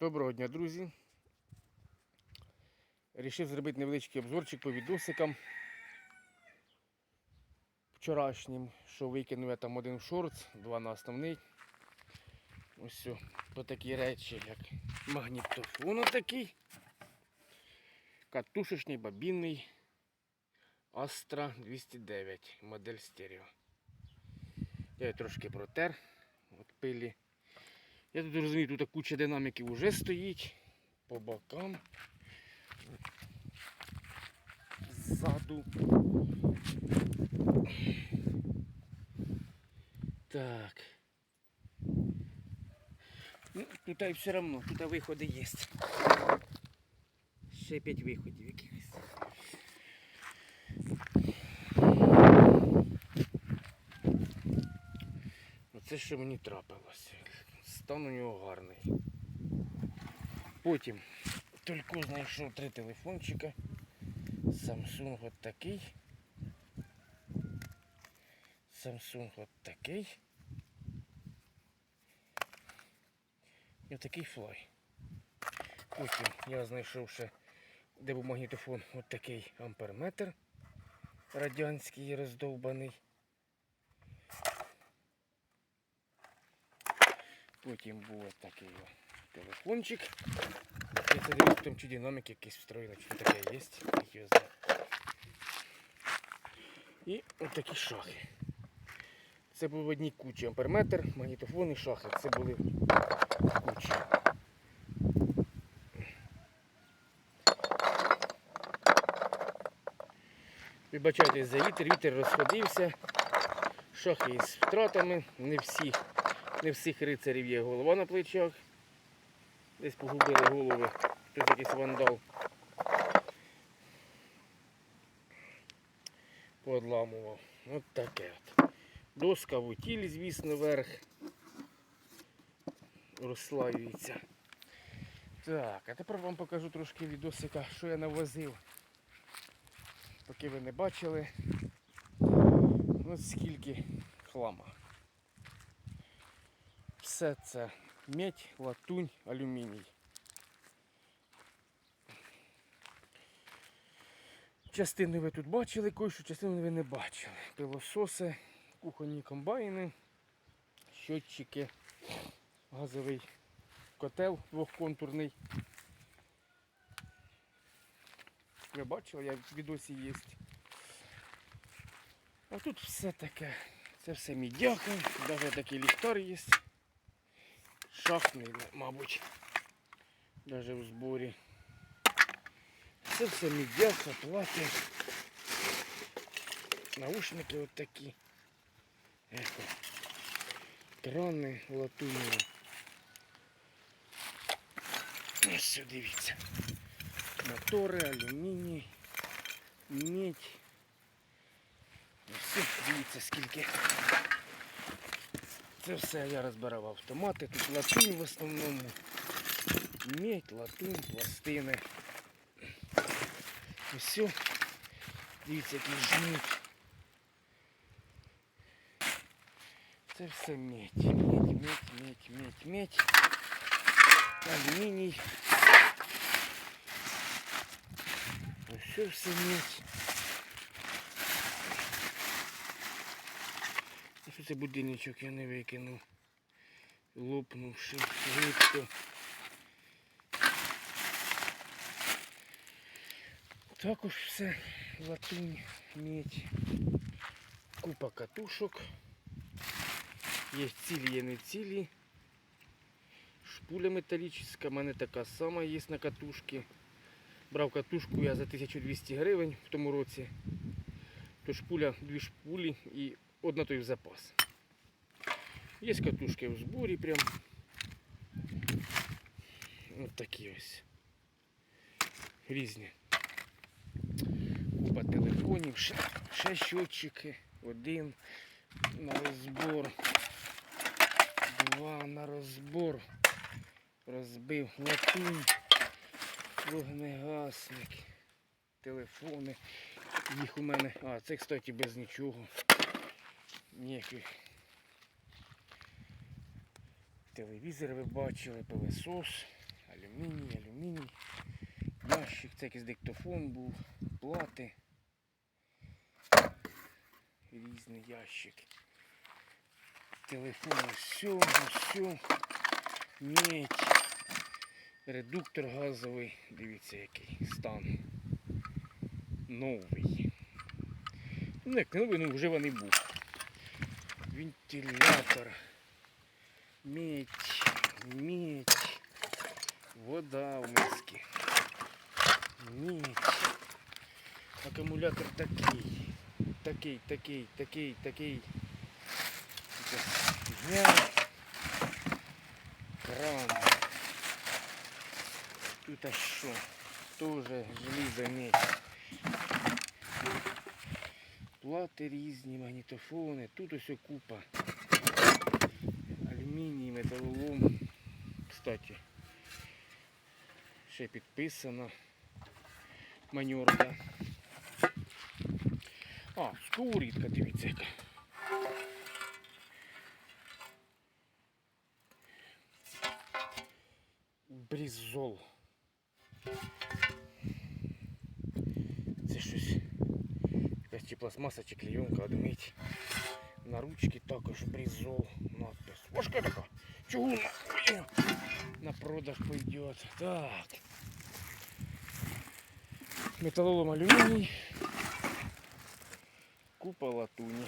Доброго дня, друзі. Рішив зробити невеличкий обзорчик по відосикам вчорашнім, що викинув я там один в шорт, два на основний. Ось все, такі речі, як магнітофон такий, катушечний, бобінний Astra 209, модель стерео. Я її трошки протер від пилі. Я тут розумію, тут куча динаміків вже стоїть по бокам. Ззаду. Так. Ну, тут і все одно, тут виходи є. Ще п'ять виходів якихось. Оце що мені трапилося. Стан у нього гарний. Потім тільки знайшов три телефончика. Samsung от такий. Samsung от такий. І отакий флай. Потім я знайшов ще, де був магнітофон, от такий амперметр радянський роздовбаний. Потім був от такий телефончик. Я це дивлюсь, там чи динамік якийсь встроєний, чи таке є. їх його знає. І от такі шахи. Це були в одній кучі амперметр, магнітофон і шахи. Це були кучі. Вибачайте за вітер, вітер розходився. Шахи із втратами, не всіх, не всіх рицарів є голова на плечах. Десь погубили голови, хтось якийсь вандал. Подламував. От таке от. Доска в утілі, звісно, верх розслаюється. Так, а тепер вам покажу трошки відосика, що я навозив. Поки ви не бачили. Ось скільки хлама. Все це медь, латунь, алюміній. Частину ви тут бачили, кое-що частину ви не бачили. Пилососи, кухонні комбайни, щотчики, газовий котел двохконтурний. Ви бачили, в відосі є. А тут все таке. Це все мідяка, навіть такий ліхтар є. Шахтний, мабуть. Навіть у зборі. Це все мідяка, плаття. Наушники от такі. Ехо. Крани латунні. Ось все, дивіться. Мотори, алюміній, медь. Ось, дивіться скільки. Це все я розбирав автомати. Тут латунь в основному. Медь, латунь, пластини. Ось все. Дивіться, який жмуть. Це все медь. Медь, медь, медь, медь, медь. Алюміній. Ось все, все медь. Це будильничок я не викинув. Лопнувши гидко. Також все латунь, медь, купа катушок. Є цілі, є не цілі. Шпуля металічна, в мене така сама є на катушці. Брав катушку я за 1200 гривень в тому році. То шпуля, дві шпулі і одна той в запас. Є катушки в зборі прям. Ось такі ось. Різні. Купа телефонів, ще, ще. Один на розбор. Два на розбор. Розбив латунь, вогнегасник, телефони. Їх у мене. А, це, кстати, без нічого. Ніяких. Телевізор ви бачили, пилесос, Алюміній, алюміній. Ящик, це якийсь диктофон був, плати. Різний ящик. Телефон, все, все. Медь. Редуктор газовий. Дивіться, який стан. Новий. Ну, як новий, ну вживаний був. Вентилятор. Медь. Медь. Вода в мисці. Медь. Акумулятор такий. Такий, такий, такий, такий. Якась фігня. Кран. Тут а що? Тоже желізо медь. Плати різні, магнітофони. Тут ось купа. Алюміній, металолом. Кстати, ще підписано. Манюрка. А, сковорідка, дивіться яка. Брізол. Це щось. Якась чи пластмаса, чи клейонка, димить. На ручки також брізол. Надпис. Важка така. Чугунна. На продаж пойдет. Так. Металлолом алюминий. Купа латуні.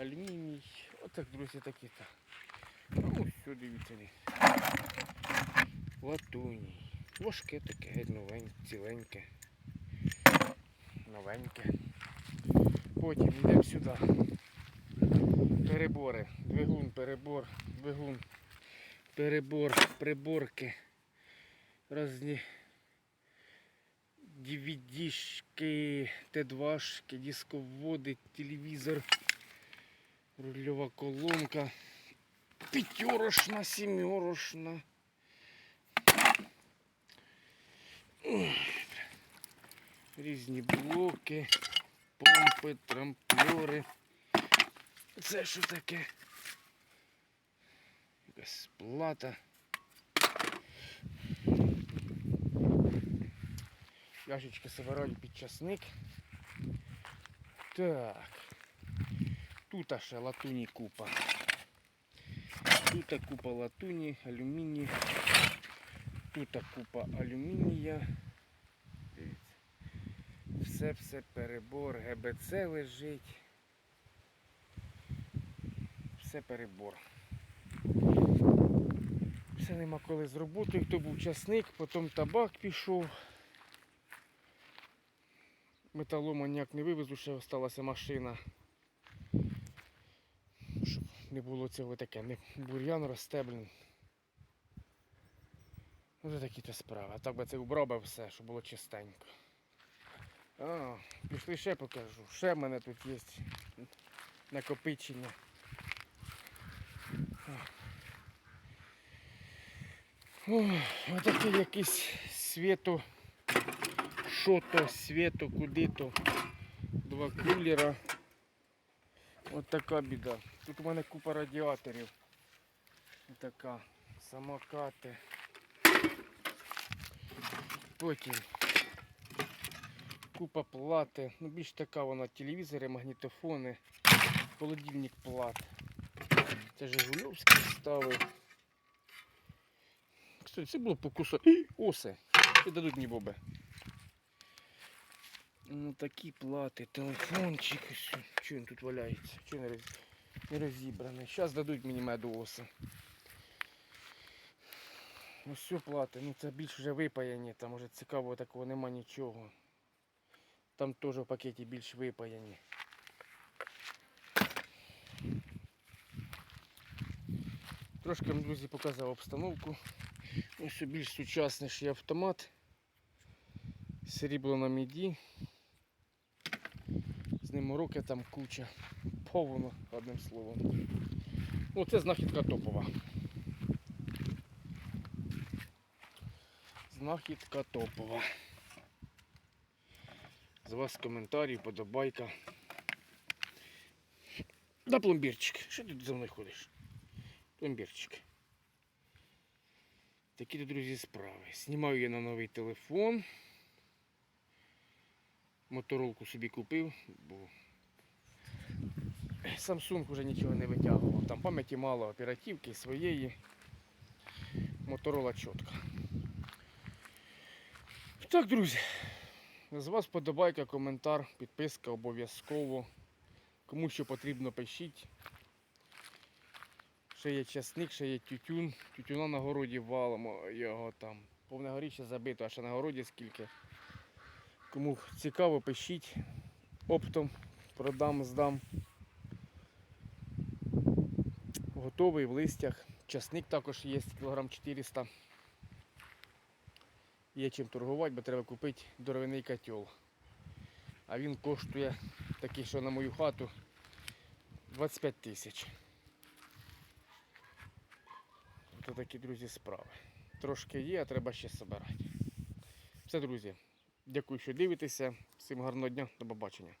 Алюміній. Отак, друзі, такі-то. Ну, все, дивіться. Латуній. Важке таке, новеньке, ціленьке. Новеньке. Потім йдемо сюди. Перебори. Двигун, перебор, двигун, перебор, приборки. Разні DVD-шки, Т2-шки, дисководи, телевізор, рульова колонка, п'ятерошна, сімерошна. Різні блоки, помпи, трампльори. Це що таке? Якась плата. Яшечки собирають під часник. Так. Тут ще латуні купа. Тут купа латуні, алюміній. Тут купа алюмінія. Дивіться. Все-все перебор. ГБЦ лежить. Все перебор. Все нема коли з роботою. Хто був часник, потім табак пішов. Металома ніяк не вивезу, ще осталася машина. Щоб не було цього таке, не бур'ян росте, блін. Ось такі то справи. А так би це убрав би все, щоб було чистенько. А, пішли ще покажу. Ще в мене тут є накопичення. Ой, Отакий якийсь світо, що-то, світо, куди-то. Два кулера. От така біда. Тут у мене купа радіаторів. Така. Самокати. Потім купа плати. Ну більш така вона телевізори, магнітофони, холодильник плат. Це Жигульовський ставив. Кстати, це було по кусок. Осе. Ще дадуть мені боби. Ну такі плати, телефончик. Що, він тут валяється? Що не, роз... не розібраний? Зараз дадуть мені меду оси. Ну все плати, ну це більш вже випаяні, там вже цікавого такого нема нічого. Там теж в пакеті більш випаяні. Трошки вам, друзі, показав обстановку. Ось більш сучасніший автомат. Срібло на міді. З ним уроки там куча. Повно, одним словом. Ну, це знахідка топова. Знахідка топова. З вас коментарі, подобайка. Да, пломбірчик. Що ти за мною ходиш? Пломбірчик. Такі то, друзі, справи. Знімаю я на новий телефон. Моторолку собі купив, бо Samsung вже нічого не витягував. Там пам'яті мало, оперативки своєї. Моторола чітка. Так, друзі. З вас подобайка, коментар, підписка обов'язково. Кому що потрібно, пишіть. Ще є часник, ще є тютюн. Тютюна на городі валимо його там. Повне горіще забито, а ще на городі скільки. Кому цікаво, пишіть. Оптом продам, здам. Готовий в листях. Часник також є, кілограм 400. Є чим торгувати, бо треба купити дровяний котел. А він коштує такий, що на мою хату 25 тисяч. Це такі, друзі, справи. Трошки є, а треба ще збирати. Все, друзі. Дякую, що дивитеся. Всім гарного дня, до побачення.